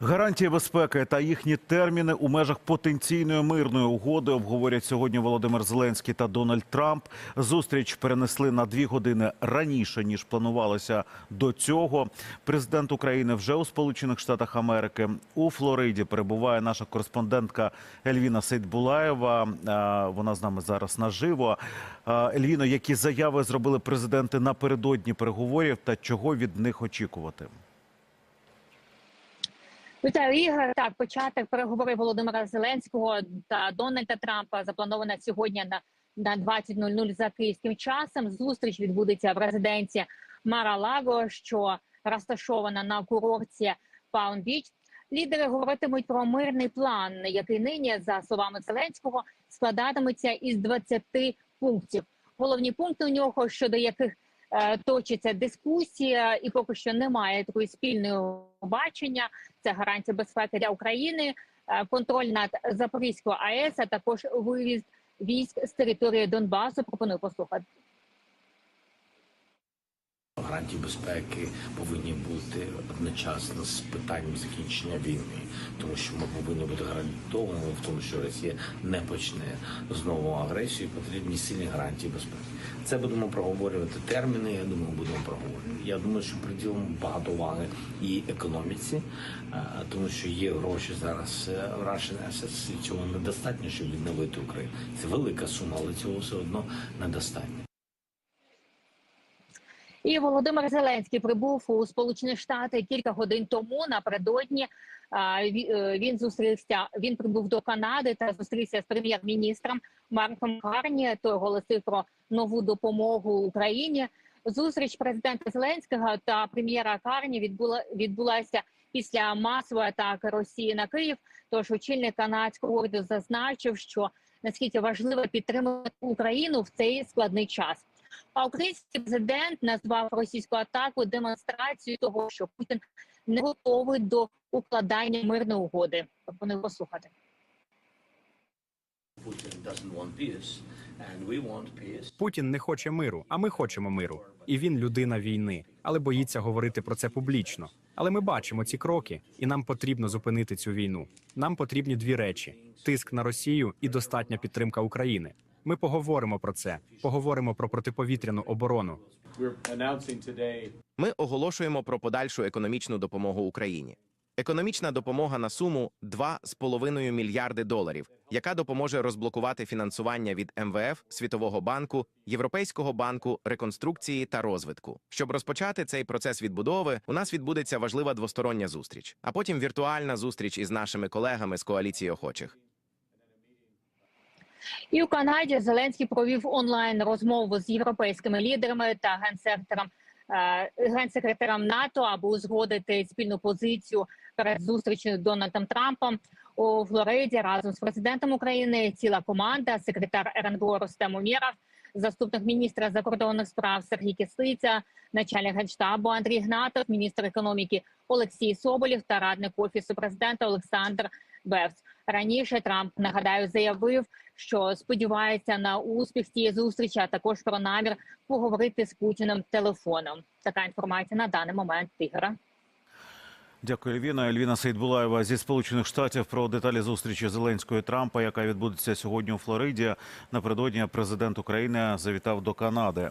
Гарантії безпеки та їхні терміни у межах потенційної мирної угоди обговорять сьогодні Володимир Зеленський та Дональд Трамп. Зустріч перенесли на дві години раніше ніж планувалося до цього. Президент України вже у Сполучених Штатах Америки у Флориді перебуває наша кореспондентка Ельвіна Сейдбулаєва. Вона з нами зараз наживо. Ельвіно, які заяви зробили президенти напередодні переговорів та чого від них очікувати? Вітаю Ігор. Так, початок переговорів Володимира Зеленського та Дональда Трампа заплановано сьогодні на на 20.00 за київським часом. Зустріч відбудеться в резиденції Мара-Лаго, що розташована на курорті Паун-Біч. Лідери говоритимуть про мирний план, який нині, за словами Зеленського, складатиметься із 20 пунктів. Головні пункти у нього, щодо яких точиться дискусія, і поки що немає такої спільної бачення. Це гарантія безпеки для України, е, контроль над Запорізькою АЕС, а також вивіз військ з території Донбасу. Пропоную послухати. Гарантії безпеки повинні бути одночасно з питанням закінчення війни, тому що ми повинні бути гарантованими в тому, що Росія не почне знову агресію. Потрібні сильні гарантії безпеки. Це будемо проговорювати терміни. Я думаю, будемо проговорювати. Я думаю, що приділимо багато уваги і економіці, е, тому що є гроші зараз е, в Russian Assets, і цього недостатньо, щоб відновити Україну. Це велика сума, але цього все одно недостатньо. І Володимир Зеленський прибув у Сполучені Штати кілька годин тому. Напередодні е, він зустрівся. Він прибув до Канади та зустрівся з прем'єр-міністром Марком Карні. Той оголосив про нову допомогу Україні. Зустріч президента Зеленського та прем'єра Карні відбула відбулася після масової атаки Росії на Київ. Тож очільник канадського уряду зазначив, що наскільки важливо підтримувати Україну в цей складний час. А український президент назвав російську атаку демонстрацією того, що Путін не готовий до укладання мирної угоди. Пропоную послухати. Путін не хоче миру, а ми хочемо миру. І він людина війни, але боїться говорити про це публічно. Але ми бачимо ці кроки, і нам потрібно зупинити цю війну. Нам потрібні дві речі: тиск на Росію і достатня підтримка України. Ми поговоримо про це, поговоримо про протиповітряну оборону. Ми оголошуємо про подальшу економічну допомогу Україні. Економічна допомога на суму 2,5 мільярди доларів, яка допоможе розблокувати фінансування від МВФ, Світового банку, Європейського банку реконструкції та розвитку. Щоб розпочати цей процес відбудови, у нас відбудеться важлива двостороння зустріч, а потім віртуальна зустріч із нашими колегами з коаліції охочих. І у Канаді Зеленський провів онлайн розмову з європейськими лідерами та генсектором е, генсекретарем НАТО, аби узгодити спільну позицію перед зустрічю з Дональдом Трампом у Флориді разом з президентом України. Ціла команда, секретар РНБО Рустем Умєров, заступник міністра закордонних справ Сергій Кислиця, начальник генштабу Андрій Гнатов, міністр економіки Олексій Соболєв та радник офісу президента Олександр Бевс. Раніше Трамп нагадаю заявив, що сподівається на успіх цієї зустрічі, а також про намір поговорити з Путіним телефоном. Така інформація на даний момент Ігора. Дякую, Ельвіна. Ельвіна Сейдбулаєва зі Сполучених Штатів про деталі зустрічі Зеленського і Трампа, яка відбудеться сьогодні у Флориді. Напередодні президент України завітав до Канади.